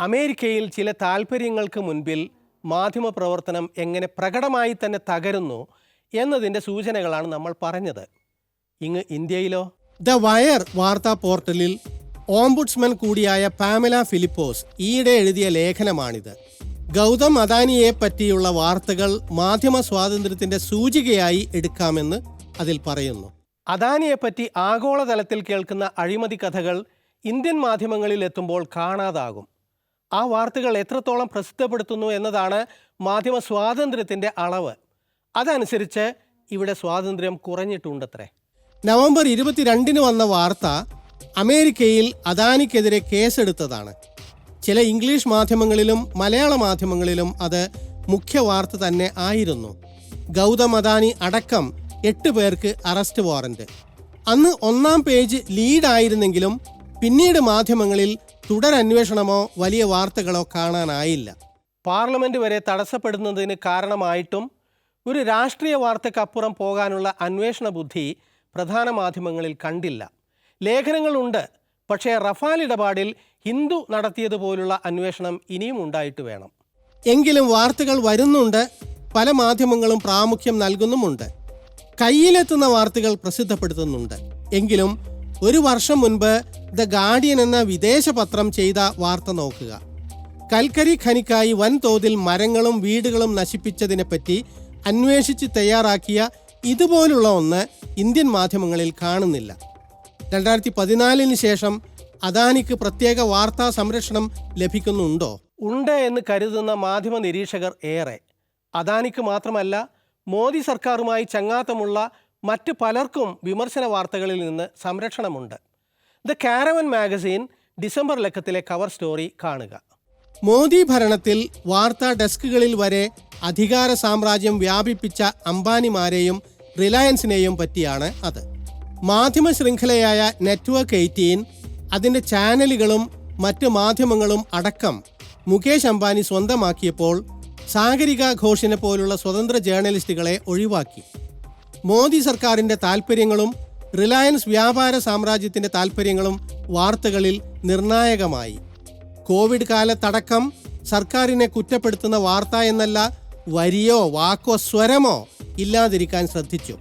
അമേരിക്കയിൽ ചില താല്പര്യങ്ങൾക്ക് മുൻപിൽ മാധ്യമപ്രവർത്തനം എങ്ങനെ പ്രകടമായി തന്നെ തകരുന്നു എന്നതിന്റെ സൂചനകളാണ് നമ്മൾ പറഞ്ഞത്. ഇങ്ങ് ഇന്ത്യയിലോ? ദ വയർ വാർത്താ പോർട്ടലിൽ ഓംബുഡ്സ്മൻ കൂടിയായ പാമല ഫിലിപ്പോസ് ഈയിടെ എഴുതിയ ലേഖനമാണിത്. ഗൗതം അദാനിയെ പറ്റിയുള്ള വാർത്തകൾ മാധ്യമ സ്വാതന്ത്ര്യത്തിന്റെ സൂചികയായി എടുക്കാമെന്ന് അതിൽ പറയുന്നു. അദാനിയെപ്പറ്റി ആഗോളതലത്തിൽ കേൾക്കുന്ന അഴിമതി കഥകൾ ഇന്ത്യൻ മാധ്യമങ്ങളിൽ എത്തുമ്പോൾ കാണാതാകും. ആ വാർത്തകൾ എത്രത്തോളം പ്രസിദ്ധപ്പെടുത്തുന്നു എന്നതാണ് മാധ്യമ സ്വാതന്ത്ര്യത്തിന്റെ അളവ്. അതനുസരിച്ച് ഇവിടെ സ്വാതന്ത്ര്യം കുറഞ്ഞിട്ടുണ്ടത്രേ. നവംബർ ഇരുപത്തിരണ്ടിന് വന്ന വാർത്ത അമേരിക്കയിൽ അദാനിക്കെതിരെ കേസെടുത്തതാണ്. ചില ഇംഗ്ലീഷ് മാധ്യമങ്ങളിലും മലയാള മാധ്യമങ്ങളിലും അത് മുഖ്യ വാർത്ത തന്നെ ആയിരുന്നു. ഗൗതം അദാനി അടക്കം എട്ട് പേർക്ക് അറസ്റ്റ് വാറന്റ്. അന്ന് ഒന്നാം പേജ് ലീഡായിരുന്നെങ്കിലും പിന്നീട് മാധ്യമങ്ങളിൽ തുടരന്വേഷണമോ വലിയ വാർത്തകളോ കാണാനായില്ല. പാർലമെന്റ് വരെ തടസ്സപ്പെടുന്നതിന് കാരണമായിട്ടും ഒരു രാഷ്ട്രീയ വാർത്തക്കപ്പുറം പോകാനുള്ള അന്വേഷണ ബുദ്ധി പ്രധാന മാധ്യമങ്ങളിൽ കണ്ടില്ല. ലേഖനങ്ങളുണ്ട് പക്ഷേ റഫാൽ ഇടപാടിൽ ഹിന്ദു നടത്തിയതുപോലുള്ള അന്വേഷണം ഇനിയും ഉണ്ടായിട്ട് വേണം. എങ്കിലും വാർത്തകൾ വരുന്നുണ്ട് പല മാധ്യമങ്ങളും പ്രാമുഖ്യം നൽകുന്നുമുണ്ട്. കയ്യിലെത്തുന്ന വാർത്തകൾ പ്രസിദ്ധപ്പെടുത്തുന്നുണ്ട്. എങ്കിലും ഒരു വർഷം മുൻപ് ദ ഗാർഡിയൻ എന്ന വിദേശ പത്രം ചെയ്ത വാർത്ത നോക്കുക. കൽക്കരി ഖനിക്കായി വൻതോതിൽ മരങ്ങളും വീടുകളും നശിപ്പിച്ചതിനെപ്പറ്റി അന്വേഷിച്ച് തയ്യാറാക്കിയ ഇതുപോലുള്ള ഒന്ന് ഇന്ത്യൻ മാധ്യമങ്ങളിൽ കാണുന്നില്ല. രണ്ടായിരത്തി പതിനാലിന് ശേഷം അദാനിക്ക് പ്രത്യേക വാർത്താ സംരക്ഷണം ലഭിക്കുന്നുണ്ടോ? ഉണ്ട് എന്ന് കരുതുന്ന മാധ്യമ നിരീക്ഷകർ ഏറെ. അദാനിക്ക് മാത്രമല്ല മോദി സർക്കാരുമായി ചങ്ങാത്തമുള്ള മറ്റ് പലർക്കും വിമർശന വാർത്തകളിൽ നിന്ന് സംരക്ഷണമുണ്ട്. ദ കാരവൻ മാഗസീൻ ഡിസംബർ ലക്കത്തിലെ കവർ സ്റ്റോറി കാണുക. മോദി ഭരണത്തിൽ വാർത്താ ഡെസ്കുകളിൽ വരെ അധികാര സാമ്രാജ്യം വ്യാപിപ്പിച്ച അംബാനിമാരെയും റിലയൻസിനെയും പറ്റിയാണ് അത്. മാധ്യമ ശൃംഖലയായ നെറ്റ്വർക്ക് എയ്റ്റീൻ അതിന്റെ ചാനലുകളും മറ്റ് മാധ്യമങ്ങളും അടക്കം മുകേഷ് അംബാനി സ്വന്തമാക്കിയപ്പോൾ സാഗരിക ഘോഷിനെ പോലുള്ള സ്വതന്ത്ര ജേർണലിസ്റ്റുകളെ ഒഴിവാക്കി. മോദി സർക്കാരിന്റെ താൽപ്പര്യങ്ങളും റിലയൻസ് വ്യാപാര സാമ്രാജ്യത്തിന്റെ താൽപ്പര്യങ്ങളും വാർത്തകളിൽ നിർണായകമായി. കോവിഡ് കാലത്തടക്കം സർക്കാരിനെ കുറ്റപ്പെടുത്തുന്ന വാർത്ത എന്നല്ല വരിയോ വാക്കോ സ്വരമോ ഇല്ലാതിരിക്കാൻ ശ്രദ്ധിച്ചു.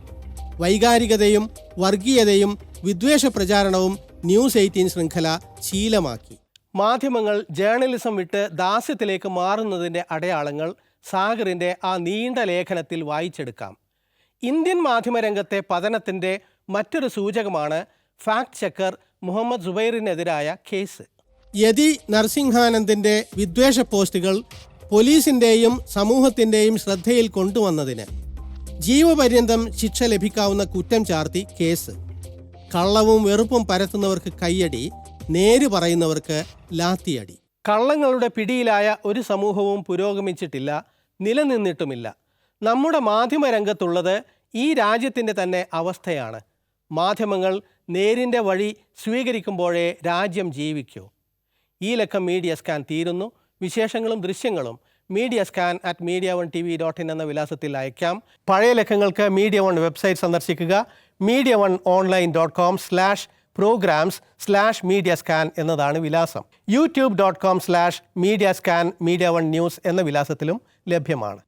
വൈകാരികതയും വർഗീയതയും വിദ്വേഷ പ്രചാരണവും ന്യൂസ് എയ്റ്റീൻ ശൃംഖല ശീലമാക്കി. മാധ്യമങ്ങൾ ജേർണലിസം വിട്ട് ദാസ്യത്തിലേക്ക് മാറുന്നതിന്റെ അടയാളങ്ങൾ സാഗറിന്റെ ആ നീണ്ട ലേഖനത്തിൽ വായിച്ചെടുക്കാം. ഇന്ത്യൻ മാധ്യമരംഗത്തെ പതനത്തിന്റെ മറ്റൊരു സൂചകമാണ് ഫാക്ട് ചെക്കർ മുഹമ്മദ് സുബൈറിനെതിരായ കേസ്. യതി നരസിംഹാനന്ദിന്റെ വിദ്വേഷ പോസ്റ്റുകൾ പോലീസിന്റെയും സമൂഹത്തിന്റെയും ശ്രദ്ധയിൽ കൊണ്ടുവന്നതിന് ജീവപര്യന്തം ശിക്ഷ ലഭിക്കാവുന്ന കുറ്റം ചാർത്തി കേസ്. കള്ളവും വെറുപ്പും പരത്തുന്നവർക്ക് കയ്യടി നേര് പറയുന്നവർക്ക് ലാത്തിയടി. കള്ളങ്ങളുടെ പിടിയിലായ ഒരു സമൂഹവും പുരോഗമിച്ചിട്ടില്ല നിലനിന്നിട്ടുമില്ല. നമ്മുടെ മാധ്യമരംഗത്തുള്ളത് ഈ രാജ്യത്തിന്റെ തന്നെ അവസ്ഥയാണ്. മാധ്യമങ്ങൾ നേരിന്റെ വഴി സ്വീകരിക്കുമ്പോഴേ രാജ്യം ജീവിക്കൂ. ഈ ലക്കം മീഡിയ സ്കാൻ തീരുന്നു. വിശേഷങ്ങളും ദൃശ്യങ്ങളും media scan at media one T V dot in എന്ന വിലാസത്തിൽ അയക്കാം. പഴയ ലക്കങ്ങൾക്ക് മീഡിയ വൺ വെബ്സൈറ്റ് സന്ദർശിക്കുക. Media one online dot com slash programs slash media scan എന്നതാണ് വിലാസം. YouTube dot com slash media scan media one news എന്ന വിലാസത്തിലും ലഭ്യമാണ്.